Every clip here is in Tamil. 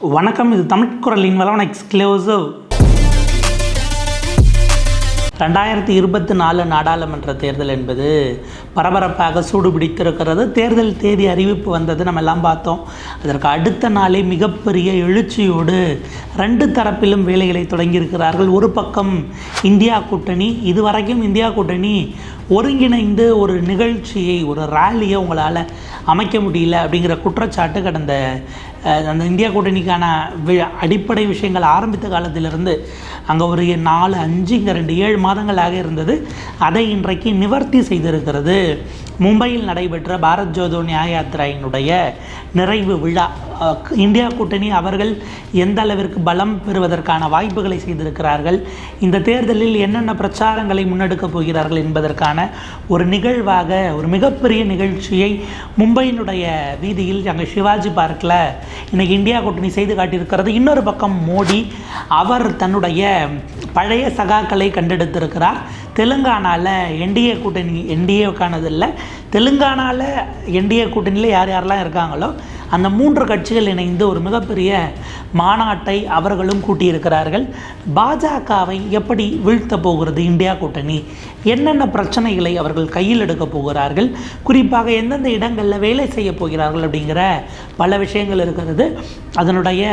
வணக்கம் இது தமிழ் குரலின் வளவன் எக்ஸ்க்ளூசிவ் ரெண்டாயிரத்தி இருபத்தி நாலு நாடாளுமன்ற தேர்தல் என்பது பரபரப்பாக சூடு பிடித்திருக்கிறது. தேர்தல் தேதி அறிவிப்பு வந்தது நம்ம எல்லாம் பார்த்தோம். அதற்கு அடுத்த நாளே மிகப்பெரிய எழுச்சியோடு ரெண்டு தரப்பிலும் வேலைகளை தொடங்கியிருக்கிறார்கள். ஒரு பக்கம் இந்தியா கூட்டணி இதுவரைக்கும் இந்தியா கூட்டணி ஒருங்கிணைந்து ஒரு நிகழ்ச்சியை ஒரு ரேலியை உங்களால் அமைக்க முடியல அப்படிங்கிற குற்றச்சாட்டு கடந்த அந்த இந்தியா கூட்டணிக்கான வி- அடிப்படை விஷயங்கள் ஆரம்பித்த காலத்திலிருந்து அங்கே ஒரு நாலு அஞ்சு இங்கே ரெண்டு ஏழு மாதங்களாக இருந்தது. அதை இன்றைக்கு நிவர்த்தி செய்திருக்கிறது. மும்பையில் நடைபெற்ற பாரத் ஜோதோ நியாய யாத்திரையினுடைய நிறைவு விழா. இந்தியா கூட்டணி அவர்கள் எந்த அளவிற்கு பலம் பெறுவதற்கான வாய்ப்புகளை செய்திருக்கிறார்கள்? இந்த தேர்தலில் என்னென்ன பிரச்சாரங்களை முன்னெடுக்கப் போகிறார்கள் என்பதற்கான ஒரு நிகழ்வாக ஒரு மிகப்பெரிய நிகழ்ச்சியை மும்பையினுடைய வீதியில் அங்கே சிவாஜி பார்க்கில் இன்றைக்கி இந்தியா கூட்டணி செய்து காட்டியிருக்கிறது. இன்னொரு பக்கம் மோடி அவர் தன்னுடைய பழைய சகாக்களை கண்டெடுத்திருக்கிறார். தெலுங்கானாவில் என்டிஏ கூட்டணி என்டிஏக்கானது இல்லை தெலுங்கானாவில் என்டிஏ கூட்டணியில் யார் யாரெல்லாம் இருக்காங்களோ அந்த மூன்று கட்சிகள் இணைந்து ஒரு மிகப்பெரிய மாநாட்டை அவர்களும் கூட்டியிருக்கிறார்கள். பாஜகவை எப்படி வீழ்த்த போகிறது இந்தியா கூட்டணி? என்னென்ன பிரச்சனைகளை அவர்கள் கையில் எடுக்க போகிறார்கள்? குறிப்பாக எந்தெந்த இடங்களில் வேலை செய்ய போகிறார்கள் அப்படிங்கிற பல விஷயங்கள் இருக்கிறது. அதனுடைய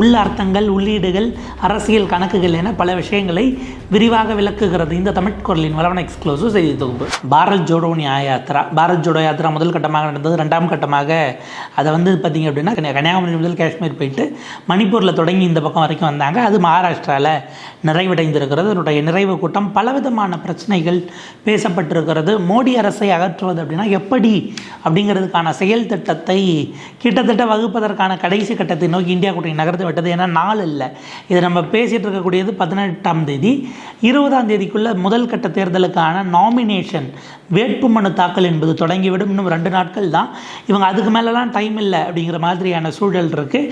உள்ளர்த்தங்கள் உள்ளீடுகள் அரசியல் கணக்குகள் என பல விஷயங்களை விரிவாக விளக்குகிறது இந்த தமிழ் குரலின் வளவன எக்ஸ்க்ளூசிவ் செய்தி தொகுப்பு. பாரத் ஜோடோ நியாய யாத்ரா பாரத் ஜோடோ யாத்ரா முதல் கட்டமாக நடந்தது ரெண்டாம் கட்டமாக அதை வந்து பார்த்திங்க அப்படின்னா கன்னியாகுமரி முதல் காஷ்மீர் போயிட்டு மணிப்பூரில் தொடங்கி இந்த பக்கம் வரைக்கும் வந்தாங்க. அது மகாராஷ்டிராவில் நிறைவடைந்திருக்கிறது. அதனுடைய நிறைவு கூட்டம் பலவிதமான பிரச்சனைகள் பேசப்பட்டிருக்கிறது. மோடி அரசை அகற்றுவது அப்படின்னா எப்படி அப்படிங்கிறதுக்கான செயல் திட்டத்தை கிட்டத்தட்ட வகுப்பதற்கான கடைசி கட்டத்தை நோக்கி இந்தியா கூட்டணி நகர்த்து விட்டது ஏன்னா நாள் இல்லை. இது நம்ம பேசிகிட்டு இருக்கக்கூடியது பதினெட்டாம் தேதி. இருபதாம் தேதிக்குள்ளே முதல் கட்ட தேர்தலுக்கான நாமினேஷன் வேட்புமனு தாக்கல் என்பது தொடங்கிவிடும். இன்னும் ரெண்டு நாட்கள் தான். இவங்க அதுக்கு மேலெலாம் டைம் இல்லை. அப்படிங்கிற மாதிரியான சூழல் இருக்குது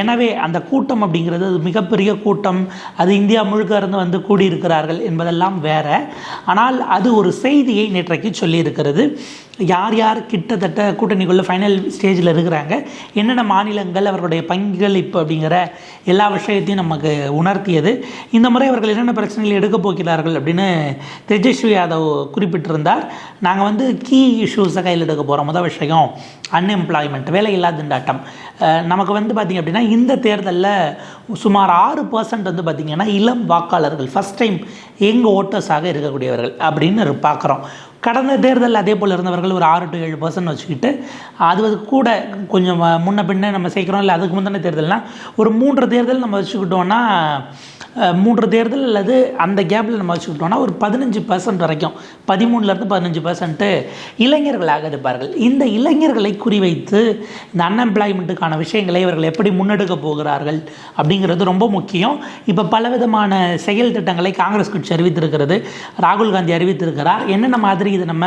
எனவே அந்த கூட்டம் அப்படிங்கிறது அது மிகப்பெரிய கூட்டம். அது இந்தியா முழுக்க இருந்து வந்து கூடியிருக்கிறார்கள் என்பதெல்லாம் வேற. ஆனால் அது ஒரு செய்தியை நேற்றைக்கு சொல்லியிருக்கிறது. யார் யார் கிட்டத்தட்ட கூட்டணிக்குள்ள ஃபைனல் ஸ்டேஜில் இருக்கிறாங்க? என்னென்ன மாநிலங்கள் அவர்களுடைய பங்களிப்பு அப்படிங்கிற எல்லா விஷயத்தையும் நமக்கு உணர்த்தியது. இந்த முறை அவர்கள் என்னென்ன பிரச்சனைகள் எடுக்கப் போகிறார்கள் அப்படின்னு தேஜஸ்வி யாதவ் குறிப்பிட்டிருந்தார். நாங்கள் வந்து கீ இஷ்யூஸை கையில் எடுக்க போகிறோம் முதல் விஷயம் அன்எம்ப்ளாய்மெண்ட் வேலையில்லா திண்டாட்டம் நமக்கு வந்து பார்த்திங்க அப்படின்னா இந்த தேர்தலில் சுமார் ஆறு பர்சன்ட் வந்து பார்த்திங்கன்னா இளம் வாக்காளர்கள் ஃபஸ்ட் டைம் எங்கள் ஓட்டர்ஸாக இருக்கக்கூடியவர்கள் அப்படின்னு பார்க்குறோம் கடந்த தேர்தலில் அதே போல் இருந்தவர்கள் ஒரு ஆறு டு ஏழு பர்சன்ட் வச்சுக்கிட்டு அது வந்து கூட கொஞ்சம் முன்ன பின்ன நம்ம சேர்க்குறோம் இல்லை அதுக்கு முந்தின தேர்தல்னால் ஒரு மூன்று தேர்தல் நம்ம வச்சுக்கிட்டோன்னா மூன்று தேர்தல் அல்லது அந்த கேப்பில் நம்ம வச்சுக்கிட்டோம்னா ஒரு பதினஞ்சு பர்சன்ட் வரைக்கும் பதிமூணுலேருந்து பதினஞ்சு பர்சன்ட்டு இளைஞர்களாக இருப்பார்கள் இந்த இளைஞர்களை குறிவைத்து இந்த அன்எம்ப்ளாய்மெண்ட்டுக்கான விஷயங்களை இவர்கள் எப்படி முன்னெடுக்க போகிறார்கள் அப்படிங்கிறது ரொம்ப முக்கியம். இப்போ பலவிதமான செயல் திட்டங்களை காங்கிரஸ் கட்சி அறிவித்திருக்கிறது ராகுல் காந்தி அறிவித்திருக்கிறார். என்னென்ன மாதிரி இது நம்ம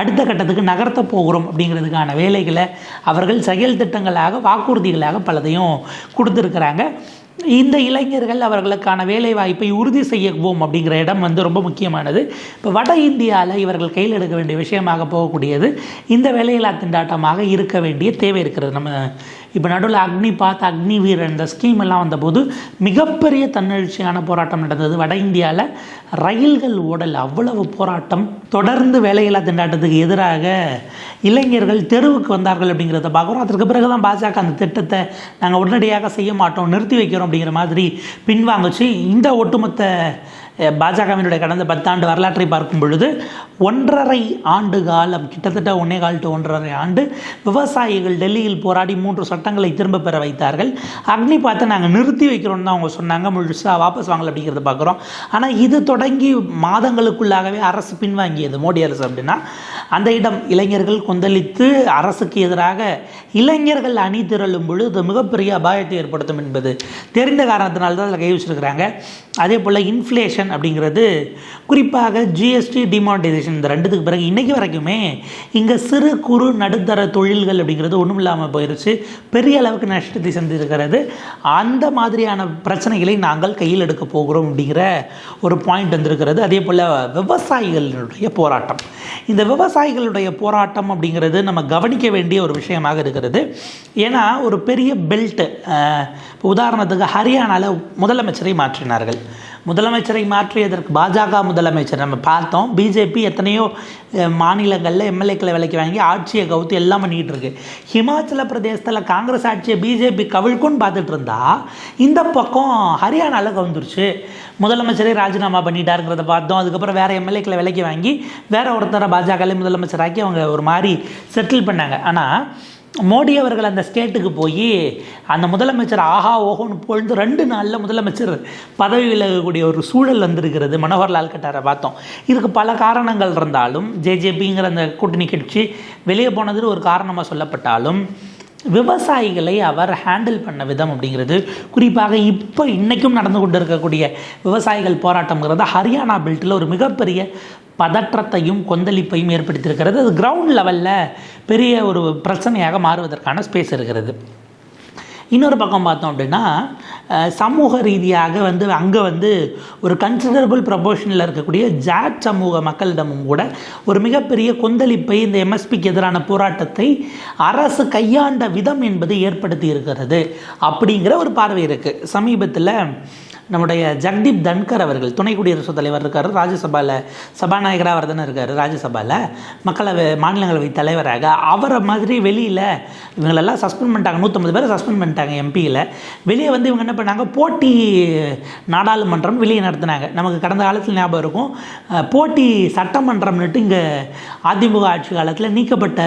அடுத்த கட்டத்துக்கு நகர்த்த போகிறோம் அப்படிங்கிறதுக்கான வேலைகளை அவர்கள் செயல் திட்டங்களாக வாக்குறுதிகளாக பலதையும் கொடுத்துருக்குறாங்க. இந்த இளைஞர்கள் அவர்களுக்கான வேலை வாய்ப்பை உறுதி செய்யவும் அப்படிங்கிற இடம் வந்து ரொம்ப முக்கியமானது. இப்போ வட இந்தியாவில் இவர்கள் கையில் எடுக்க வேண்டிய விஷயமாக போகக்கூடியது இந்த வேலையில்லா திண்டாட்டமாக இருக்க வேண்டிய தேவை இருக்கிறது. நம்ம இப்போ நடுவில் அக்னி பாத் அக்னி வீரன் இந்த ஸ்கீம் எல்லாம் வந்தபோது மிகப்பெரிய தன்னெழுச்சியான போராட்டம் நடந்தது. வட இந்தியாவில் ரயில்கள் ஓடல் அவ்வளவு போராட்டம். தொடர்ந்து வேலையில்லா திண்டாட்டத்துக்கு எதிராக இளைஞர்கள் தெருவுக்கு வந்தார்கள் அப்படிங்கிறத பார்க்குறோம். அதற்கு பிறகு தான் பாஜக அந்த திட்டத்தை நாங்கள் உடனடியாக செய்ய மாட்டோம் நிறுத்தி வைக்கிறோம் அப்படிங்கிற மாதிரி பின்வாங்குச்சு. இந்த ஒட்டுமொத்த பாஜகவினுடைய கடந்த பத்தாண்டு வரலாற்றை பார்க்கும் பொழுது ஒன்றரை ஆண்டு காலம் கிட்டத்தட்ட ஒன்னே கால் டு ஒன்றரை ஆண்டு விவசாயிகள் டெல்லியில் போராடி மூன்று சட்டங்களை திரும்ப பெற வைத்தார்கள். அக்னி பார்த்து நாங்கள் நிறுத்தி வைக்கிறோம்னு தான் அவங்க சொன்னாங்க. முழுசாக வாபஸ் வாங்கல அப்படிங்கிறத பார்க்குறோம். ஆனால் இது தொடங்கி மாதங்களுக்குள்ளாகவே அரசு பின்வாங்கியது. மோடி அரசு அப்படின்னா அந்த இடம் இளைஞர்கள் கொந்தளித்து அரசுக்கு எதிராக இளைஞர்கள் அணி திரளும் பொழுது மிகப்பெரிய அபாயத்தை ஏற்படுத்தும் என்பது தெரிந்த காரணத்தினால்தான் அதில் கை வச்சிருக்கிறாங்க. அதே போல் இன்ஃப்ளேஷன் அப்படிங்கிறது குறிப்பாக ஜிஎஸ்டி டிமானிட்டைசேஷன் இந்த ரெண்டுத்துக்கு பிறகு இன்றைக்கி வரைக்குமே இங்கே சிறு குறு நடுத்தர தொழில்கள் அப்படிங்கிறது ஒன்றும் இல்லாமல் போயிருச்சு. பெரிய அளவுக்கு நஷ்டத்தை சந்திருக்கிறது அந்த மாதிரியான பிரச்சனைகளை நாங்கள் கையில் எடுக்க போகிறோம் அப்படிங்கிற ஒரு பாயிண்ட் வந்திருக்கிறது. அதே போல் விவசாயிகளுடைய போராட்டம். இந்த விவசாயிகளுடைய போராட்டம் அப்படிங்கிறது நம்ம கவனிக்க வேண்டிய ஒரு விஷயமாக இருக்கிறது. ஏன்னா ஒரு பெரிய பெல்ட் இப்போ உதாரணத்துக்கு ஹரியானாவில் முதலமைச்சரை மாற்றினார்கள். முதலமைச்சரை மாற்றியதற்கு பாஜக முதலமைச்சர். நம்ம பார்த்தோம். பிஜேபி எத்தனையோ மாநிலங்களில் எம்எல்ஏக்களை விலைக்கு வாங்கி ஆட்சியை கவுத்து எல்லாம் பண்ணிக்கிட்டு இருக்கு. ஹிமாச்சல பிரதேசத்தில் காங்கிரஸ் ஆட்சியை பிஜேபி கவிழ்க்குன்னு பார்த்துட்டு இருந்தா இந்த பக்கம் ஹரியானாவில் கவுந்துருச்சு முதலமைச்சரே ராஜினாமா பண்ணிட்டாருங்கிறத பார்த்தோம். அதுக்கப்புறம் வேற எம்எல்ஏக்களை விலைக்கு வாங்கி வேற ஒருத்தரை பாஜகவில் முதலமைச்சராக்கி அவங்க ஒரு மாதிரி செட்டில் பண்ணாங்க. ஆனால் மோடி அவர்கள் அந்த ஸ்டேட்டுக்கு போய் அந்த முதலமைச்சர் ஆஹா ஓஹோன்னு பொழுது ரெண்டு நாளில் முதலமைச்சர் பதவி விலகக்கூடிய ஒரு சூழல் வந்திருக்கிறது மனோகர்லால் கட்டாரை பார்த்தோம். இதுக்கு பல காரணங்கள் இருந்தாலும் ஜேஜேபிங்கிற அந்த கூட்டணி கட்சி வெளியே போனதுன்னு ஒரு காரணமாக சொல்லப்பட்டாலும் விவசாயிகளை அவர் ஹேண்டில் பண்ண விதம் அப்படிங்கிறது குறிப்பாக இப்போ இன்றைக்கும் நடந்து கொண்டு இருக்கக்கூடிய விவசாயிகள் போராட்டம்ங்கிறது ஹரியானா பெல்ட்டில் ஒரு மிகப்பெரிய பதற்றத்தையும் கொந்தளிப்பையும் ஏற்படுத்தியிருக்கிறது. அது கிரவுண்ட் லெவலில் பெரிய ஒரு பிரச்சனையாக மாறுவதற்கான ஸ்பேஸ் இருக்கிறது. இன்னொரு பக்கம் பார்த்தோம் அப்படின்னா சமூக ரீதியாக வந்து அங்கே வந்து ஒரு கன்சிடரபிள் ப்ரொபோஷனில் இருக்கக்கூடிய ஜாட் சமூக மக்களிடமும் கூட ஒரு மிகப்பெரிய கொந்தளிப்பை இந்த எம்எஸ்பிக்கு எதிரான போராட்டத்தை அரசு கையாண்ட விதம் என்பது ஏற்படுத்தி இருக்கிறது. அப்படிங்கிற ஒரு பார்வை இருக்குது சமீபத்தில் நம்முடைய ஜக்தீப் தன்கர் அவர்கள் துணை குடியரசுத் தலைவர் இருக்கார் ராஜ்யசபாவில் சபாநாயகராக அவர் தானே இருக்கார் ராஜ்யசபாவில் மக்களவை மாநிலங்களவை தலைவராக அவரை மாதிரி வெளியில் இவங்களெல்லாம் சஸ்பெண்ட் பண்ணிட்டாங்க நூற்றம்பது பேர் சஸ்பெண்ட் பண்ணிட்டாங்க எம்பியில். வெளியே வந்து இவங்க என்ன பண்ணாங்க? போட்டி நாடாளுமன்றம் வெளியே நடத்தினாங்க. நமக்கு கடந்த காலத்தில் ஞாபகம் இருக்கும். போட்டி சட்டமன்றம்னுட்டு இங்கே அதிமுக ஆட்சி காலத்தில் நீக்கப்பட்ட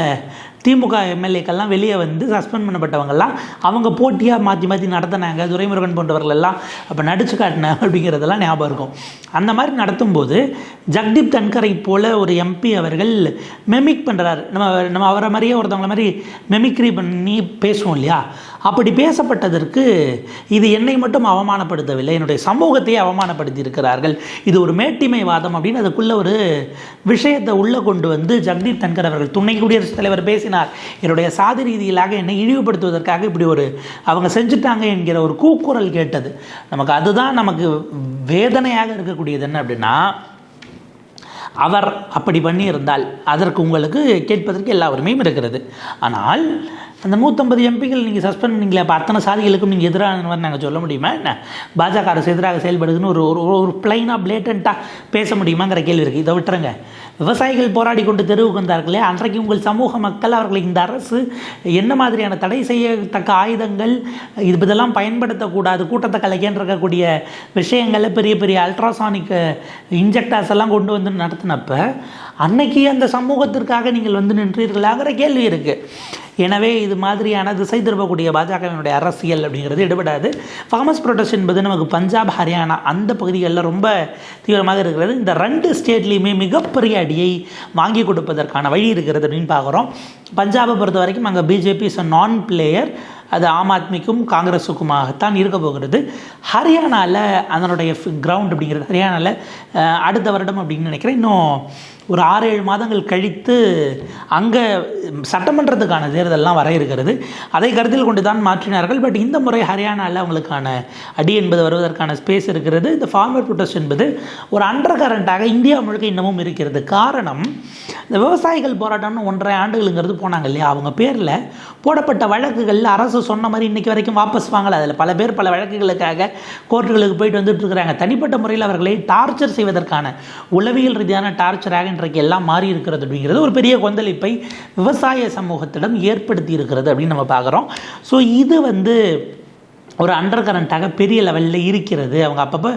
திமுக எம்எல்ஏக்கெல்லாம் வெளியே வந்து சஸ்பெண்ட் பண்ணப்பட்டவங்கெல்லாம் அவங்க போட்டியாக மாற்றி மாற்றி நடத்தினாங்க. துரைமுருகன் போன்றவர்கள் எல்லாம் அப்போ நடிச்சு காட்டினாங்க அப்படிங்கிறதெல்லாம் ஞாபகம் இருக்கும். அந்த மாதிரி நடத்தும்போது ஜக்தீப் தன்கரை போல ஒரு எம்பி அவர்கள் மெமிக் பண்ணுறாரு நம்ம நம்ம அவரை மாதிரியே ஒருத்தவங்கள மாதிரி மெமிக்ரி பண்ணி பேசுவோம் இல்லையா? அப்படி பேசப்பட்டதற்கு இது என்னை மட்டும் அவமானப்படுத்தவில்லை. என்னுடைய சமூகத்தையே அவமானப்படுத்தி இருக்கிறார்கள் இது ஒரு மேட்டிமைவாதம் அப்படின்னு அதுக்குள்ள ஒரு விஷயத்தை உள்ளே கொண்டு வந்து ஜக்தீப் தன்கர் அவர்கள் துணை குடியரசுத் தலைவர் பேசினார். என்னுடைய சாதி ரீதியிலாக என்னை இழிவுபடுத்துவதற்காக இப்படி ஒரு அவங்க செஞ்சுட்டாங்க என்கிற ஒரு கூக்குரல் கேட்டது. நமக்கு அதுதான் நமக்கு வேதனையாக இருக்கக்கூடியது என்ன அப்படின்னா அவர் அப்படி பண்ணியிருந்தால் அதற்கு உங்களுக்கு கேட்பதற்கு எல்லா உரிமையும் இருக்கிறது. ஆனால் அந்த நூற்றம்பது எம்பிகள் நீங்கள் சஸ்பெண்ட் பண்ணீங்களே அப்போ அத்தனை சாதிகளுக்கும் நீங்கள் எதிரானவர் நாங்கள் சொல்ல முடியுமா? என்ன? பாஜக அரசு எதிராக செயல்படுதுன்னு ஒரு ஒரு ஒரு பிளைனாக பிளேட்டண்ட்டாக பேச முடியுமாங்கிற கேள்வி இருக்குது இதை விட்டுருங்க. விவசாயிகள் போராடி கொண்டு தெருவுக்கு வந்தார்களே அன்றைக்கு உங்கள் சமூக மக்கள் அவர்களை இந்த அரசு என்ன மாதிரியான தடை செய்யத்தக்க ஆயுதங்கள் இது இதெல்லாம் பயன்படுத்தக்கூடாது கூட்டத்தை கலைக்கேன் இருக்கக்கூடிய விஷயங்களில் பெரிய பெரிய அல்ட்ராசானிக் இன்ஜெக்டர்ஸ் எல்லாம் கொண்டு வந்து நடத்தினப்ப அன்னைக்கு அந்த சமூகத்திற்காக நீங்கள் வந்து நின்றீர்களாங்கிற கேள்வி இருக்குது எனவே இது மாதிரியான திசை திருப்பக்கூடிய பாஜகவினுடைய அரசியல் அப்படிங்கிறது எடுபடாது. ஃபார்மஸ் ப்ரொடெஸ்ட் என்பது நமக்கு பஞ்சாப் ஹரியானா அந்த பகுதிகளில் ரொம்ப தீவிரமாக இருக்கிறது. இந்த ரெண்டு ஸ்டேட்லேயுமே மிகப்பெரிய அடியை வாங்கி கொடுப்பதற்கான வழி இருக்கிறது அப்படின்னு பார்க்குறோம். பஞ்சாபை பொறுத்த வரைக்கும் அங்கே பிஜேபி இஸ் அ நான் பிளேயர் அது ஆம் ஆத்மிக்கும் காங்கிரஸுக்குமாகத்தான் இருக்க போகிறது. ஹரியானாவில் அதனுடைய கிரவுண்ட் அப்படிங்கிறது ஹரியானாவில் அடுத்த வருடம் அப்படின்னு நினைக்கிறேன். இன்னும் ஒரு ஆறு ஏழு மாதங்கள் கழித்து அங்கே சட்டமன்றத்துக்கான தேர்தலெலாம் வர இருக்கிறது. அதை கருத்தில் கொண்டு தான் மாற்றினார்கள். பட் இந்த முறை ஹரியானாவில் அவங்களுக்கான அடி என்பது வருவதற்கான ஸ்பேஸ் இருக்கிறது. இந்த ஃபார்மர் ப்ரொட்டஸ்ட் என்பது ஒரு அண்டர் கரண்ட்டாக இந்தியா முழுக்க இன்னமும் இருக்கிறது. காரணம் இந்த விவசாயிகள் போராட்டம்னு ஒன்றரை ஆண்டுகளுங்கிறது போனாங்க இல்லையா? அவங்க பேரில் போடப்பட்ட வழக்குகளில் அரசு சொன்ன மாதிரி இன்றைக்கி வரைக்கும் வாபஸ் வாங்கலை. அதில் பல பேர் பல வழக்குகளுக்காக கோர்ட்டுகளுக்கு போயிட்டு வந்துட்டு இருக்கிறாங்க. தனிப்பட்ட முறையில் அவர்களை டார்ச்சர் செய்வதற்கான உளவியல் ரீதியான டார்ச்சராக இன்றைக்கு எல்லாம் மாறி இருக்கிறது அப்படிங்கிறது ஒரு பெரிய கொந்தளிப்பை விவசாய சமூகத்திடம் ஏற்படுத்தி இருக்கிறது அப்படின்னு நம்ம பார்க்குறோம். ஸோ இது வந்து ஒரு அண்டர் கரண்ட்டாக பெரிய லெவலில் இருக்கிறது. அவங்க அப்பப்போ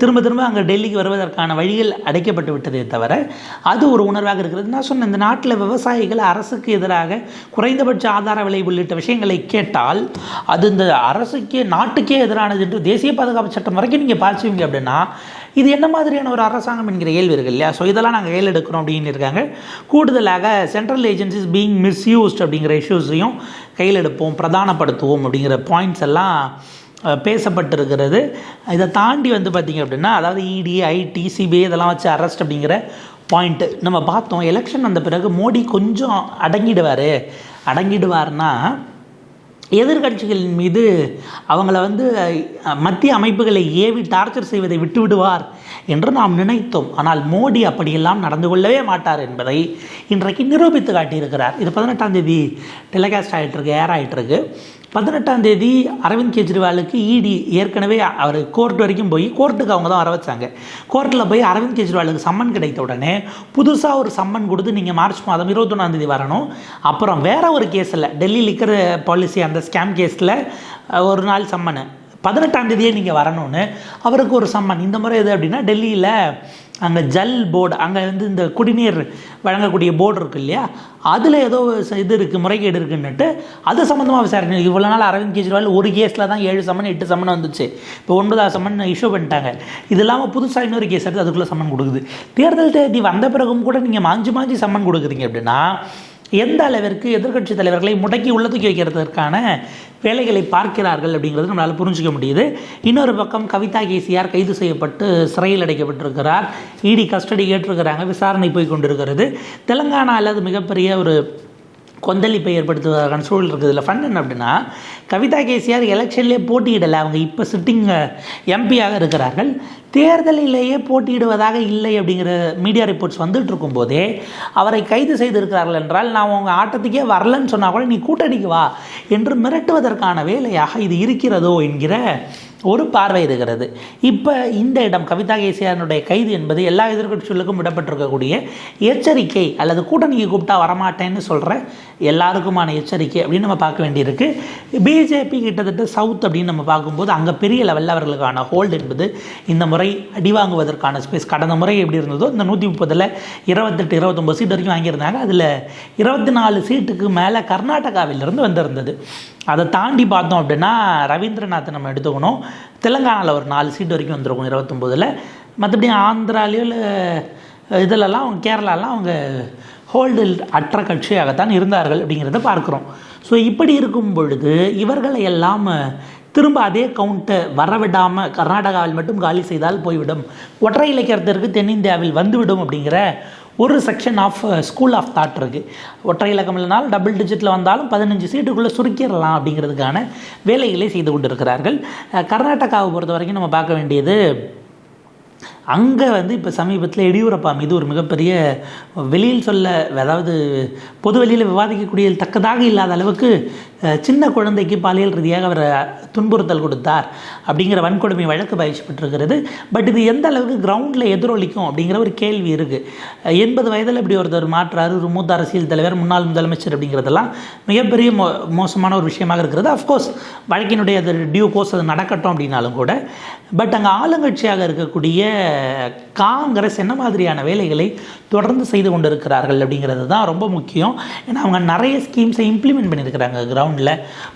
திரும்ப திரும்ப அங்கே டெல்லிக்கு வருவதற்கான வழிகள் அடைக்கப்பட்டு விட்டதே தவிர அது ஒரு உணர்வாக இருக்கிறது. நான் சொன்னேன் இந்த நாட்டில் விவசாயிகள் அரசுக்கு எதிராக குறைந்தபட்ச ஆதார விலை உள்ளிட்ட விஷயங்களை கேட்டால் அது இந்த அரசுக்கே நாட்டுக்கே எதிரானது என்று தேசிய பாதுகாப்பு சட்டம் வரைக்கும் நீங்கள் பாய்ச்சுவீங்க அப்படின்னா இது என்ன மாதிரியான ஒரு அரசாங்கம் என்கிற கேள்வி இருக்கு இல்லையா? ஸோ இதெல்லாம் நாங்கள் கையில் எடுக்கிறோம் அப்படின்னு இருக்காங்க. கூடுதலாக சென்ட்ரல் ஏஜென்சிஸ் பீங் மிஸ்யூஸ்ட் அப்படிங்கிற இஷ்யூஸையும் கையில் எடுப்போம் பிரதானப்படுத்துவோம் அப்படிங்கிற பாயிண்ட்ஸ் எல்லாம் பேசப்பட்டிருக்கிறது. இதை தாண்டி வந்து பார்த்திங்க அப்படின்னா அதாவது இடி ஐடி சிபிஐ இதெல்லாம் வச்சு அரெஸ்ட் அப்படிங்கிற பாயிண்ட்டு நம்ம பார்த்தோம் எலெக்ஷன் வந்த பிறகு மோடி கொஞ்சம் அடங்கிடுவார். அடங்கிடுவார்னா எதிர்க்கட்சிகளின் மீது அவங்கள வந்து மத்திய அமைப்புகளை ஏவி டார்ச்சர் செய்வதை விட்டு விடுவார் என்று நாம் நினைத்தோம். ஆனால் மோடி அப்படியெல்லாம் நடந்து கொள்ளவே மாட்டார் என்பதை இன்றைக்கு நிரூபித்து காட்டியிருக்கிறார். இது பதினெட்டாம் தேதி டெலிகாஸ்ட் ஆகிட்டு இருக்கு ஏர் ஆகிட்டு இருக்கு பதினெட்டாம் தேதி அரவிந்த் கெஜ்ரிவாலுக்கு இடி ஏற்கனவே அவர் கோர்ட் வரைக்கும் போய் கோர்ட்டுக்கு அவங்க தான் வர வச்சாங்க. கோர்ட்டில் போய் அரவிந்த் கெஜ்ரிவாலுக்கு சம்மன் கிடைத்த உடனே புதுசாக ஒரு சம்மன் கொடுத்து நீங்கள் மார்ச் மாதம் இருபத்தொன்னாம் தேதி வரணும். அப்புறம் வேற ஒரு கேஸில் டெல்லி லிக்கர் பாலிசி அந்த ஸ்கேம் கேஸில் ஒரு நாள் சம்மன். பதினெட்டாம் தேதியே நீங்கள் வரணும்னு அவருக்கு ஒரு சம்மன். இந்த முறை எது அப்படின்னா டெல்லியில் அங்கே ஜல் போர்டு அங்கே வந்து இந்த குடிநீர் வழங்கக்கூடிய போர்டு இருக்கு இல்லையா? அதில் ஏதோ இது இருக்குது முறைகேடு இருக்குன்னுட்டு அது சம்மந்தமாக விசாரணை. இவ்வளோ நாள் அரவிந்த் கெஜ்ரிவால் ஒரு கேஸில் தான் ஏழு சம்மன் எட்டு சம்மன் வந்துச்சு. இப்போ ஒன்பதாவது சம்மன் இஷ்யூ பண்ணிட்டாங்க. இது இல்லாமல் புதுசாக இன்னொரு கேஸ் எடுத்து அதுக்குள்ளே சம்மன் கொடுக்குது. தேர்தல் தேதி வந்த பிறகும் கூட நீங்கள் மாஞ்சி மாஞ்சி சம்மன் கொடுக்குறீங்க. அப்படின்னா எந்த அளவிற்கு எதிர்க்கட்சி தலைவர்களை முடக்கி உள்ள தூக்கி வைக்கிறதுக்கான வேலைகளை பார்க்கிறார்கள் அப்படிங்கிறது நம்மளால் புரிஞ்சிக்க முடியுது. இன்னொரு பக்கம் கவிதா கேசியார் கைது செய்யப்பட்டு சிறையில் அடைக்கப்பட்டிருக்கிறார். இடி கஸ்டடி கேட்டிருக்கிறாங்க விசாரணை போய் கொண்டிருக்கிறது. தெலுங்கானாவில் அது மிகப்பெரிய ஒரு கொந்தளிப்பை ஏற்படுத்துவதற்கான சூழல் இருக்குது. இதில் ஃபன் என்ன அப்படின்னா கவிதா கேசியார் எலெக்ஷன்லேயே போட்டியிடலை. அவங்க இப்போ சிட்டிங் எம்பியாக இருக்கிறார்கள். தேர்தலிலேயே போட்டியிடுவதாக இல்லை அப்படிங்கிற மீடியா ரிப்போர்ட்ஸ் வந்துட்டு இருக்கும்போதே அவரை கைது செய்திருக்கிறார்கள் என்றால் நான் உங்கள் ஆட்டத்துக்கே வரலன்னு சொன்னால் கூட நீ கூட்டணிக்கு வா என்று மிரட்டுவதற்கான வேலையாக இது இருக்கிறதோ என்கிற ஒரு பார்வை இருக்கிறது. இப்போ இந்த இடம் கவிதா கேசியாரனுடைய கைது என்பது எல்லா எதிர்கட்சிகளுக்கும் விடப்பட்டிருக்கக்கூடிய எச்சரிக்கை அல்லது கூட்டணிக்கு கூப்பிட்டா வரமாட்டேன்னு சொல்கிற எல்லாருக்குமான எச்சரிக்கை அப்படின்னு நம்ம பார்க்க வேண்டியிருக்கு. பிஜேபி கிட்டத்தட்ட சவுத் அப்படின்னு நம்ம பார்க்கும்போது அங்கே பெரிய லெவலில் அவர்களுக்கான ஹோல்டு என்பது இந்த முறை அடி வாங்குவதற்கான ஸ்பேஸ் கடந்த முறை எப்படி இருந்ததோ இந்த நூற்றி முப்பதில் இருபத்தெட்டு இருபத்தொம்பது சீட் வரைக்கும் வாங்கியிருந்தாங்க. அதில் இருபத்தி நாலு சீட்டுக்கு மேலே கர்நாடகாவிலிருந்து வந்திருந்தது. அதை தாண்டி பார்த்தோம் அப்படின்னா ரவீந்திரநாத் நம்ம எடுத்துக்கணும். தெலுங்கானாவில் ஒரு நாலு சீட் வரைக்கும் வந்திருக்கும் இருபத்தொம்போதில். மற்றபடி ஆந்திராலேயோ இல்லை இதிலலாம் அவங்க கேரளாலாம் அவங்க ஹோல்டு அற்ற கட்சியாகத்தான் இருந்தார்கள் அப்படிங்கிறத பார்க்குறோம். ஸோ இப்படி இருக்கும் பொழுது இவர்களை எல்லாம் திரும்ப அதே கவுண்ட்டை வரவிடாமல் கர்நாடகாவில் மட்டும் காலி செய்தால் போய்விடும். ஒற்றை இலக்கியத்திற்கு தென்னிந்தியாவில் வந்துவிடும் அப்படிங்கிற ஒரு section of school of thought இருக்குது ஒற்றை இலக்கம் இல்லைனாலும் டபுள் டிஜிட்டில் வந்தாலும் பதினஞ்சு சீட்டுக்குள்ளே சுருக்கிடலாம் அப்படிங்கிறதுக்கான வேலைகளை செய்து கொண்டிருக்கிறார்கள். கர்நாடகாவை பொறுத்த வரைக்கும் நம்ம பார்க்க வேண்டியது அங்கே வந்து இப்போ சமீபத்தில் எடியூரப்பா மீது ஒரு மிகப்பெரிய வெளியில் சொல்ல அதாவது பொது வெளியில் விவாதிக்கக்கூடிய தக்கதாக இல்லாத அளவுக்கு சின்ன குழந்தைக்கு பாலியல் ரீதியாக அவர் துன்புறுத்தல் கொடுத்தார் அப்படிங்கிற வன்கொடுமை வழக்கு பயிற்சிப்பட்டிருக்கிறது பட் இது எந்த அளவுக்கு கிரவுண்டில் எதிரொலிக்கும் அப்படிங்கிற ஒரு கேள்வி இருக்குது எண்பது வயதில் இப்படி ஒருத்தர் மாற்றாரு ஒரு மூத்த அரசியல் தலைவர் முன்னாள் முதலமைச்சர் அப்படிங்கிறதெல்லாம் மிகப்பெரிய மோ மோசமான ஒரு விஷயமாக இருக்கிறது. அஃப்கோர்ஸ் வழக்கினுடைய அது டியூ கோர்ஸ் அது நடக்கட்டும் அப்படின்னாலும் கூட பட் அங்கே ஆளுங்கட்சியாக இருக்கக்கூடிய காங்கிரஸ் என்ன மாதிரியான வேலைகளை தொடர்ந்து செய்து கொண்டிருக்கிறார்கள் அப்படிங்கிறது தான் ரொம்ப முக்கியம். ஏன்னா அவங்க நிறைய ஸ்கீம்ஸை இம்ப்ளிமெண்ட் பண்ணியிருக்கிறாங்க கிரவுண்டில்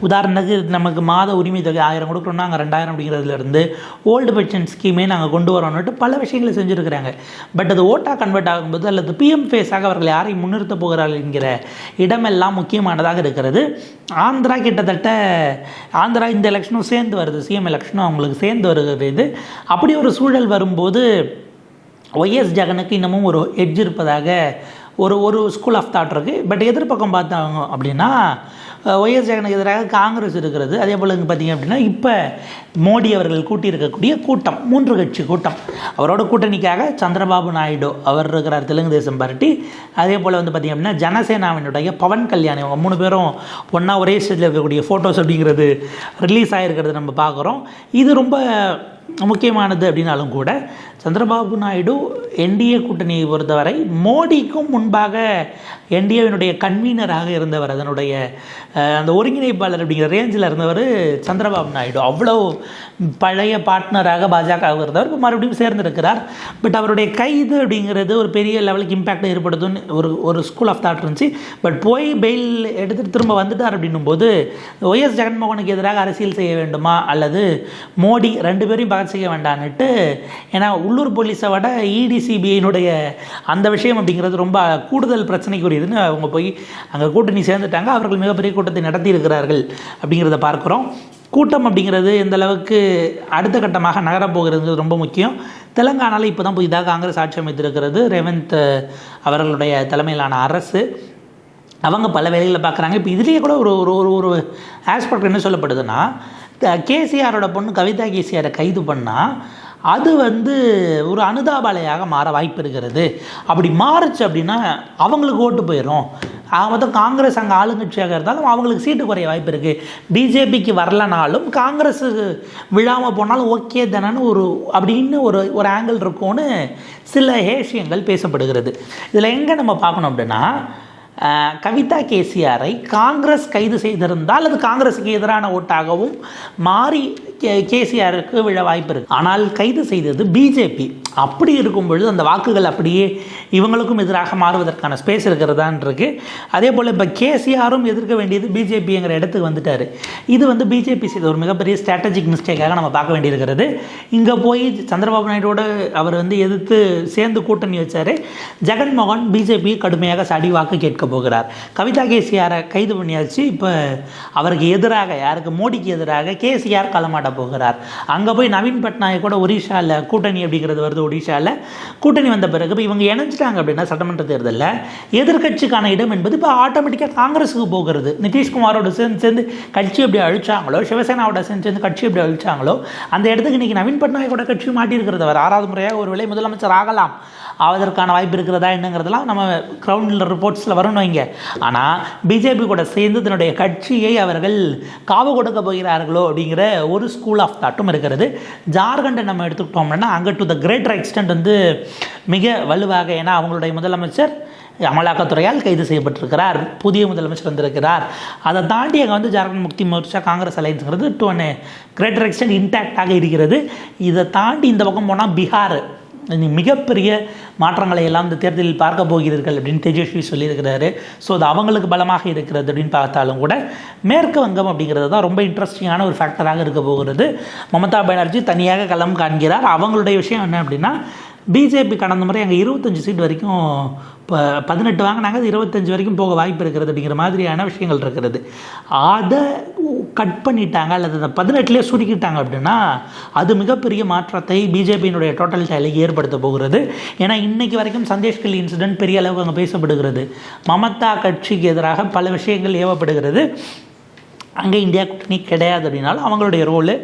உதாரணத்துக்கு நமக்கு மாத உரிமை தொகை ஆயிரம் கொடுக்குறோம்னா நாங்கள் ரெண்டாயிரம் அப்படிங்கிறதுலேருந்து ஓல்டு பென்ஷன் ஸ்கீமே நாங்கள் கொண்டு வரோம்னுட்டு பல விஷயங்களை செஞ்சுருக்கிறாங்க. பட் அது ஓட்டாக கன்வெர்ட் ஆகும்போது அல்லது பிஎம் ஃபேஸாக அவர்கள் யாரை முன்னிறுத்த போகிறார்கள் என்கிற இடமெல்லாம் முக்கியமானதாக இருக்கிறது. ஆந்திரா கிட்டத்தட்ட ஆந்திரா இந்த எலெக்ஷனும் சேர்ந்து வருது. சிஎம் எலெக்ஷனும் அவங்களுக்கு சேர்ந்து வருகிறது இது அப்படி ஒரு சூழல் வரும்போது ஒய்எஸ் ஜெகனுக்கு இன்னமும் ஒரு எட்ஜ் இருப்பதாக ஒரு ஒரு ஸ்கூல் ஆஃப் தாட் இருக்குது பட் எதிர்பக்கம் பார்த்தாங்க அப்படின்னா ஒய்எஸ் ஜெகனுக்கு எதிராக காங்கிரஸ் இருக்கிறது. அதே போல் இங்கே பார்த்தீங்க அப்படின்னா இப்போ மோடி அவர்கள் கூட்டியிருக்கக்கூடிய கூட்டம் மூன்று கட்சி கூட்டம். அவரோட கூட்டணிக்காக சந்திரபாபு நாயுடு அவர் இருக்கிறார் தெலுங்கு தேசம் பார்ட்டி. அதே போல் வந்து பார்த்திங்க அப்படின்னா ஜனசேனாவினுடைய பவன் கல்யாண் இவங்க மூணு பேரும் ஒன்றா ஒரே ஸ்டேஜில் இருக்கக்கூடிய ஃபோட்டோஸ் அப்படிங்கிறது ரிலீஸ் ஆகிருக்கிறது நம்ம பார்க்குறோம். இது ரொம்ப முக்கியமானது அப்படின்னாலும் கூட சந்திரபாபு நாயுடு என்டிஏ கூட்டணியை பொறுத்தவரை மோடிக்கும் முன்பாக என்டிஏவினுடைய கன்வீனராக இருந்தவர் அதனுடைய அந்த ஒருங்கிணைப்பாளர் அப்படிங்கிற ரேஞ்சில் இருந்தவர் சந்திரபாபு நாயுடு. அவ்வளோ பழைய பார்ட்னராக பாஜக இருந்தவர். இப்போ மறுபடியும் சேர்ந்திருக்கிறார். பட் அவருடைய கைது அப்படிங்கிறது ஒரு பெரிய லெவலுக்கு இம்பேக்ட் ஏற்படுத்தும்னு ஒரு ஒரு ஸ்கூல் ஆஃப் தாட் இருந்துச்சு. பட் போய் பெயில் எடுத்துட்டு திரும்ப வந்துட்டார் அப்படின்னும் போது ஒய்எஸ் ஜெகன்மோகனுக்கு எதிராக அரசியல் செய்ய வேண்டுமா? அல்லது மோடி ரெண்டு பேரையும் பகத் செய்ய வேண்டான்னுட்டு ஏன்னா உள்ளூர் போலீஸை விட இடிசிபிஐனுடைய அந்த விஷயம் அப்படிங்கிறது ரொம்ப கூடுதல் பிரச்சனைக்குரியதுன்னு அவங்க போய் அங்கே கூட்டணி சேர்ந்துட்டாங்க. அவர்கள் மிகப்பெரிய கூட்டத்தை நடத்தியிருக்கிறார்கள் அப்படிங்கிறத பார்க்குறோம். கூட்டம் அப்படிங்கிறது எந்த அளவுக்கு அடுத்த கட்டமாக நகரப் போகிறது ரொம்ப முக்கியம். தெலங்கானாவில் இப்போ தான் புதிதாக காங்கிரஸ் ஆட்சி அமைத்திருக்கிறது. ரேவந்த் அவர்களுடைய தலைமையிலான அரசு. அவங்க பல வேலைகளை பார்க்குறாங்க. இப்போ இதுலேயே கூட ஒரு ஒரு ஒரு ஒரு ஆஸ்பெக்ட் என்ன சொல்லப்படுதுன்னா கேசிஆரோட பொண்ணு கவிதா கேசிஆரை கைது பண்ணால் அது வந்து ஒரு அனுதாபாலையாக மாற வாய்ப்பு இருக்கிறது. அப்படி மாறுச்சு அப்படின்னா அவங்களுக்கு ஓட்டு போயிடும் ஆக மொத்தம் காங்கிரஸ் அங்கே ஆளுங்கட்சியாக இருந்தாலும் அவங்களுக்கு சீட்டு குறைய வாய்ப்பு இருக்குது பிஜேபிக்கு வரலனாலும் காங்கிரஸுக்கு விழாமல் போனாலும் ஓகே தானேன்னு ஒரு அப்படின்னு ஒரு ஒரு ஆங்கிள் இருக்கும்னு சில ஹேஷியங்கள் பேசப்படுகிறது. இதில் எங்கே நம்ம பார்க்கணும் அப்படின்னா கவிதா கேசிஆரை காங்கிரஸ் கைது செய்திருந்தால் அது காங்கிரஸுக்கு எதிரான ஓட்டாகவும் மாறி கேசிஆருக்கு விழ வாய்ப்பு இருக்குது ஆனால் கைது செய்தது பிஜேபி அப்படி இருக்கும் பொழுது அந்த வாக்குகள் அப்படியே இவங்களுக்கும் எதிராக மாறுவதற்கான ஸ்பேஸ் இருக்கிறதான் இருக்கு. அதே போல் இப்போ கேசிஆரும் எதிர்க்க வேண்டியது பிஜேபிங்கிற இடத்துக்கு வந்துட்டார். இது வந்து பிஜேபி செய்த ஒரு மிகப்பெரிய ஸ்ட்ராட்டஜிக் மிஸ்டேக்காக நம்ம பார்க்க வேண்டியிருக்கிறது. இங்கே போய் சந்திரபாபு நாயுடோட அவர் வந்து எதிர்த்து சேர்ந்து கூட்டணி வச்சார். ஜெகன்மோகன் பிஜேபி கடுமையாக சடி வாக்கு கேட்க போகிறார். கவிதா கேசிஆரை கைது பண்ணியாச்சு. இப்போ அவருக்கு எதிராக யாருக்கு மோடிக்கு எதிராக கேசிஆர் களமாட்ட போகிறார் அங்கே போய் நவீன் பட்நாயக் கூட ஒடிஷாவில் கூட்டணி அப்படிங்கிறது வருது ஒடிஷாவில் கூட்டணி வந்த பிறகு இப்போ இவங்க இணைஞ்சிட்டாங்க அப்படின்னா சட்டமன்ற தேர்தலில். எதிர்க்கட்சிக்கான இடம் என்பது இப்போ ஆட்டோமேட்டிக்காக காங்கிரஸுக்கு போகிறது. நிதிஷ்குமாரோட சேர்ந்து சேர்ந்து கட்சி எப்படி அழிச்சாங்களோ சிவசேனாவோட சேர்ந்து சேர்ந்து கட்சி எப்படி அழிச்சாங்களோ அந்த இடத்துக்கு இன்றைக்கி நவீன் பட்நாயக்கோட கட்சி மாட்டியிருக்கிறது. அவர் ஆறாவது முறையாக ஒரு வேலை முதலமைச்சர் ஆகலாம். ஆவதற்கான வாய்ப்பு இருக்கிறதா என்னங்கிறதெல்லாம் நம்ம கிரவுண்டில் ரிப்போர்ட்ஸில் வரணும் இங்கே. ஆனால் பிஜேபி கூட சேர்ந்து தன்னுடைய கட்சியை அவர்கள் காவு கொடுக்க போகிறார்களோ அப்படிங்கிற ஒரு ஸ்கூல் ஆஃப் தாட்டும் இருக்கிறது. ஜார்க்கண்டை நம்ம எடுத்துக்கிட்டோம்னா அங்கே டு த கிரேட்டர் எக்ஸ்டென்ட் வந்து மிக வலுவாக ஏன்னா அவங்களுடைய முதலமைச்சர் அமலாக்கத்துறையால் கைது செய்யப்பட்டிருக்கிறார். புதிய முதலமைச்சர் வந்திருக்கிறார். அதை தாண்டி அங்கே வந்து ஜார்க்கண்ட் முக்தி மோர்ச்சா காங்கிரஸ் அலைன்ஸுங்கிறது டு ஒன் கிரேட்டர் எக்ஸ்டென்ட் இன்டாக்டாக இருக்கிறது. இதை தாண்டி இந்த பக்கம் போனால் பீகார். இனி மிகப்பெரிய மாற்றங்களை எல்லாம் இந்த தேர்தலில் பார்க்க போகிறீர்கள் அப்படின்னு தேஜஸ்வி சொல்லியிருக்கிறாரு. ஸோ அது அவங்களுக்கு பலமாக இருக்கிறது அப்படின்னு பார்த்தாலும் கூட மேற்கு வங்கம் அப்படிங்கிறது தான் ரொம்ப இன்ட்ரெஸ்டிங்கான ஒரு ஃபேக்டராக இருக்க போகிறது. மமதா பானர்ஜி தனியாக களம் காண்கிறார். அவங்களுடைய விஷயம் என்ன அப்படின்னா பிஜேபி கடந்த முறை அங்கே இருபத்தஞ்சி சீட் வரைக்கும் இப்போ பதினெட்டு வாங்கினாங்க. அது இருபத்தஞ்சி வரைக்கும் போக வாய்ப்பு இருக்கிறது அப்படிங்கிற மாதிரியான விஷயங்கள் இருக்கிறது. அதை கட் பண்ணிட்டாங்க அல்லது அந்த பதினெட்டுலேயே சுருக்கிட்டாங்க அப்படின்னா அது மிகப்பெரிய மாற்றத்தை பிஜேபியினுடைய டோட்டல் டேலிக்கு ஏற்படுத்த போகிறது. ஏன்னா இன்னைக்கு வரைக்கும் சந்தேஷ்கல் இன்சிடென்ட் பெரிய அளவுக்கு அங்கே பேசப்படுகிறது. மமதா கட்சிக்கு எதிராக பல விஷயங்கள் ஏவப்படுகிறது. அங்கே இந்தியா கூட்டணி கிடையாது அப்படின்னாலும் அவங்களுடைய ரோலு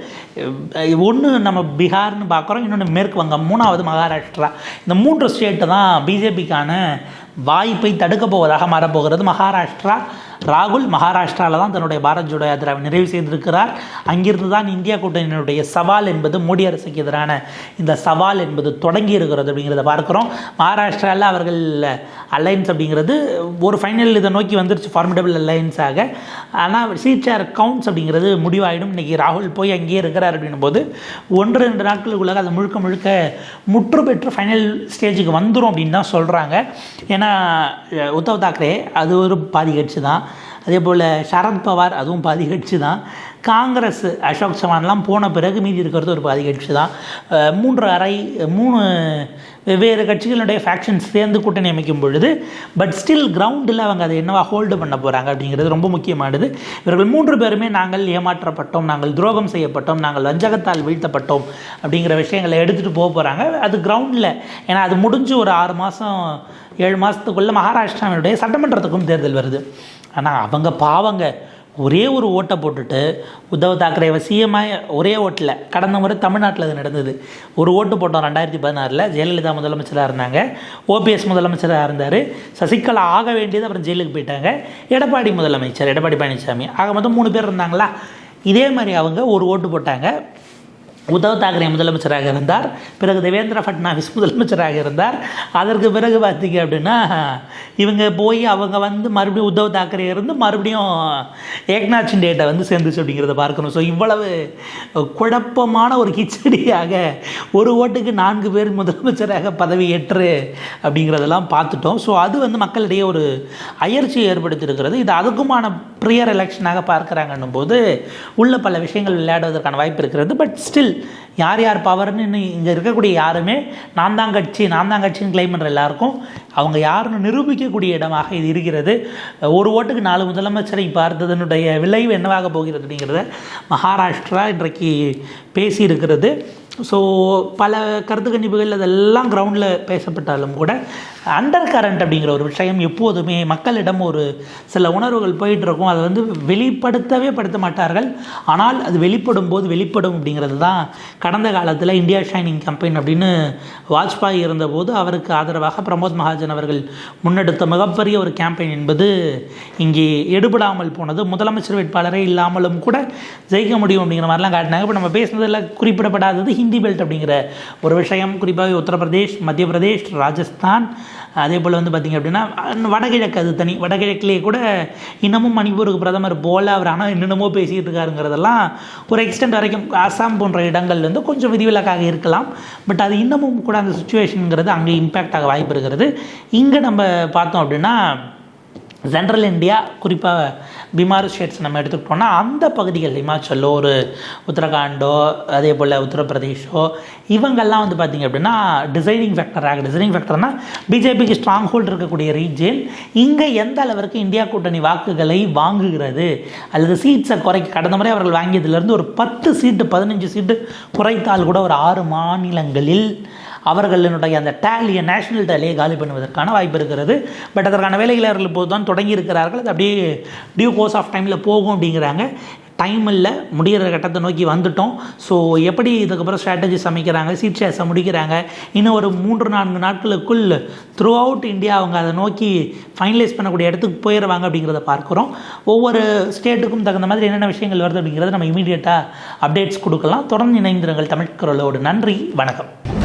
ஒன்று நம்ம பீகார்னு பார்க்குறோம் இன்னொன்று மேற்கு வங்கம் மூணாவது மகாராஷ்டிரா. இந்த மூன்று ஸ்டேட்டு தான் பிஜேபிக்கான வாய்ப்பை தடுக்க போவதாக மாறப்போகிறது. மகாராஷ்டிரா ராகுல் மகாராஷ்டிராவில் தான் தன்னுடைய பாரத் ஜோடோ யாத்திராவை நிறைவு செய்திருக்கிறார். அங்கிருந்து தான் இந்தியா கூட்டணியினுடைய சவால் என்பது மோடி அரசுக்கு எதிரான இந்த சவால் என்பது தொடங்கி இருக்கிறது அப்படிங்கிறத பார்க்குறோம். மகாராஷ்டிராவில் அவர்கள் அலைன்ஸ் அப்படிங்கிறது ஒரு ஃபைனல் இதை நோக்கி வந்துருச்சு ஃபார்மிடபிள் அலைன்ஸாக ஆனால் சீட் கவுண்ட்ஸ் அப்படிங்கிறது முடிவாயிடும். இன்றைக்கி ராகுல் போய் அங்கேயே இருக்கிறார் அப்படின்னும் போது ஒன்று ரெண்டு நாட்களுக்குள்ளாக அது முழுக்க முழுக்க முற்று பெற்று ஃபைனல் ஸ்டேஜுக்கு வந்துடும் அப்படின்னு தான் சொல்கிறாங்க ஏன்னா உத்தவ் தாக்கரே அது ஒரு பாதி கட்சி தான் அதே போல் சரத்பவார் அதுவும் பாதி கட்சி தான் காங்கிரஸ் அசோக் சவான்லாம் போன பிறகு மீதி இருக்கிறது ஒரு பாதி கட்சி தான் மூன்று அறை மூணு வெவ்வேறு கட்சிகளுடைய ஃபேக்ஷன்ஸ் சேர்ந்து கூட்டணி அமைக்கும் பொழுது பட் ஸ்டில் கிரவுண்டில் அவங்க அதை என்னவா ஹோல்டு பண்ண போகிறாங்க அப்படிங்கிறது ரொம்ப முக்கியமானது. இவர்கள் மூன்று பேருமே நாங்கள் ஏமாற்றப்பட்டோம் நாங்கள் துரோகம் செய்யப்பட்டோம் நாங்கள் வஞ்சகத்தால் வீழ்த்தப்பட்டோம் அப்படிங்கிற விஷயங்களை எடுத்துகிட்டு போக போகிறாங்க அது கிரவுண்டில் ஏன்னா அது முடிஞ்சு ஒரு ஆறு மாதம் ஏழு மாதத்துக்குள்ளே மகாராஷ்டிராவினுடைய சட்டமன்றத்துக்கும் தேர்தல் வருது. ஆனால் அவங்க பாவங்க. ஒரே ஒரு ஓட்டை போட்டுட்டு உத்தவ் தாக்கரேவை சிஎம்ஐ ஒரே ஓட்டில் கடந்த முறை தமிழ்நாட்டில் அது நடந்தது. ஒரு ஓட்டு போட்டோம் ரெண்டாயிரத்தி பதினாறில் ஜெயலலிதா முதலமைச்சராக இருந்தாங்க ஓபிஎஸ் முதலமைச்சராக இருந்தார் சசிகலா ஆக வேண்டியது அப்புறம் ஜெயிலுக்கு போயிட்டாங்க எடப்பாடி முதலமைச்சர் எடப்பாடி பழனிசாமி ஆக மொத்தம் மூணு பேர் இருந்தாங்களா? இதே மாதிரி அவங்க ஒரு ஓட்டு போட்டாங்க. உத்தவ் தாக்கரே முதலமைச்சராக இருந்தார். பிறகு தேவேந்திர ஃபட்னாவிஸ் முதலமைச்சராக இருந்தார். அதற்கு பிறகு பார்த்தீங்க அப்படின்னா இவங்க போய் அவங்க வந்து மறுபடியும் உத்தவ் தாக்கரே இருந்து மறுபடியும் ஏக்நாத் சிண்டேட்டை வந்து சேர்ந்துச்சு அப்படிங்கிறத பார்க்கணும். ஸோ இவ்வளவு குழப்பமான ஒரு கிச்சடியாக ஒரு ஓட்டுக்கு நான்கு பேர் முதலமைச்சராக பதவி ஏற்று அப்படிங்கிறதெல்லாம் பார்த்துட்டோம். ஸோ அது வந்து மக்களிடையே ஒரு அயற்சியை ஏற்படுத்தியிருக்கிறது. இது அதுக்குமான ப்ரியர் எலெக்ஷனாக பார்க்குறாங்கன்னும் போது உள்ள பல விஷயங்கள் விளையாடுவதற்கான வாய்ப்பு இருக்கிறது. பட் ஸ்டில் யார் யார் பவர்னு இன்னும் இங்கே இருக்கக்கூடிய யாருமே நான் தான் கட்சி நான் தான் கட்சின்னு கிளைம் பண்ணுற எல்லாருக்கும் அவங்க யாருன்னு நிரூபிக்கக்கூடிய இடமாக இது இருக்கிறது. ஒரு ஓட்டுக்கு நாலு முதலமைச்சரை பார்த்ததனுடைய விளைவு என்னவாக போகிறது அப்படிங்கிறத மகாராஷ்டிரா இன்றைக்கு பேசியிருக்கிறது. ஸோ பல கருத்து கணிப்புகள் அதெல்லாம் கிரவுண்டில் பேசப்பட்டாலும் கூட அண்டர் கரண்ட் அப்படிங்கிற ஒரு விஷயம் எப்போதுமே மக்களிடம் ஒரு சில உணர்வுகள் போயிட்டுருக்கும். அதை வந்து வெளிப்படுத்தவே படுத்த மாட்டார்கள். ஆனால் அது வெளிப்படும் போது வெளிப்படும் அப்படிங்கிறது தான் கடந்த காலத்தில் இந்தியா ஷைனிங் கம்பெயின் அப்படின்னு வாஜ்பாய் இருந்தபோது அவருக்கு ஆதரவாக பிரமோத் மகாஜன் அவர்கள் முன்னெடுத்த மிகப்பெரிய ஒரு கேம்பெயின் என்பது இங்கே எடுபடாமல் போனது. முதலமைச்சர் வேட்பாளரே இல்லாமலும் கூட ஜெயிக்க முடியும் அப்படிங்கிற மாதிரிலாம் காட்டினாங்க. இப்போ நம்ம பேசுனதில் குறிப்பிடப்படாதது ஹிந்தி பெல்ட் அப்படிங்கிற ஒரு விஷயம். குறிப்பாக உத்தரப்பிரதேஷ் மத்திய பிரதேஷ் ராஜஸ்தான். அதே போல் வந்து பார்த்திங்க அப்படின்னா வடகிழக்கு அது தனி. வடகிழக்கிலேயே கூட இன்னமும் மணிப்பூருக்கு பிரதமர் போல் அவர் ஆனால் என்னென்னமோ பேசிகிட்டு இருக்காருங்கிறதெல்லாம் ஒரு எக்ஸ்டெண்ட் வரைக்கும் அசாம் போன்ற இடங்கள்ல வந்து கொஞ்சம் விதிவிலக்காக இருக்கலாம். பட் அது இன்னமும் கூட அந்த சுச்சுவேஷனுங்கிறது அங்கே இம்பேக்ட் ஆக வாய்ப்பு இருக்கிறது. இங்கே நம்ம பார்த்தோம் அப்படின்னா சென்ட்ரல் இந்தியா குறிப்பாக பிமார் ஸ்டேட்ஸ் நம்ம எடுத்துக்கிட்டோம்னா அந்த பகுதிகள் இமாச்சலோ ஒரு உத்தரகாண்டோ அதே போல் உத்தரப்பிரதேஷோ இவங்கெல்லாம் வந்து பார்த்திங்க அப்படின்னா டிசைனிங் ஃபேக்டராக டிசைனிங் ஃபேக்டர்னால் பிஜேபிக்கு ஸ்ட்ராங் ஹோல்ட் இருக்கக்கூடிய ரீஜன் இங்கே எந்த அளவிற்கு இந்தியா கூட்டணி வாக்குகளை வாங்குகிறது? அல்லது சீட்ஸை குறைக்க கடந்த முறை அவர்கள் வாங்கியதுலேருந்து ஒரு பத்து சீட்டு பதினஞ்சு சீட்டு குறைத்தால் கூட ஒரு ஆறு மாநிலங்களில் அவர்களினுடைய அந்த டேலியை நேஷனல் டேலியை காலி பண்ணுவதற்கான வாய்ப்பு இருக்கிறது. பட் அதற்கான வேலைகளை அவர்கள் இப்போது தான் தொடங்கி இருக்கிறார்கள். அது அப்படியே டியூ கோர்ஸ் ஆஃப் டைமில் போகும் அப்படிங்கிறாங்க. டைம் இல்லை முடிகிற கட்டத்தை நோக்கி வந்துட்டோம். ஸோ எப்படி இதுக்கப்புறம் ஸ்ட்ராட்டஜிஸ் சமைக்கிறாங்க சீட் ஷேர்ஸை முடிக்கிறாங்க? இன்னும் ஒரு மூன்று நான்கு நாட்களுக்குள் த்ரூ அவுட் இந்தியா அவங்க அதை நோக்கி ஃபைனலைஸ் பண்ணக்கூடிய இடத்துக்கு போயிடுவாங்க அப்படிங்கிறத பார்க்குறோம். ஒவ்வொரு ஸ்டேட்டுக்கும் தகுந்த மாதிரி என்னென்ன விஷயங்கள் வருது அப்படிங்கிறத நம்ம இமீடியட்டாக அப்டேட்ஸ் கொடுக்கலாம். தொடர்ந்து இணைந்திருங்கள் தமிழ் குரலோடு. நன்றி வணக்கம்.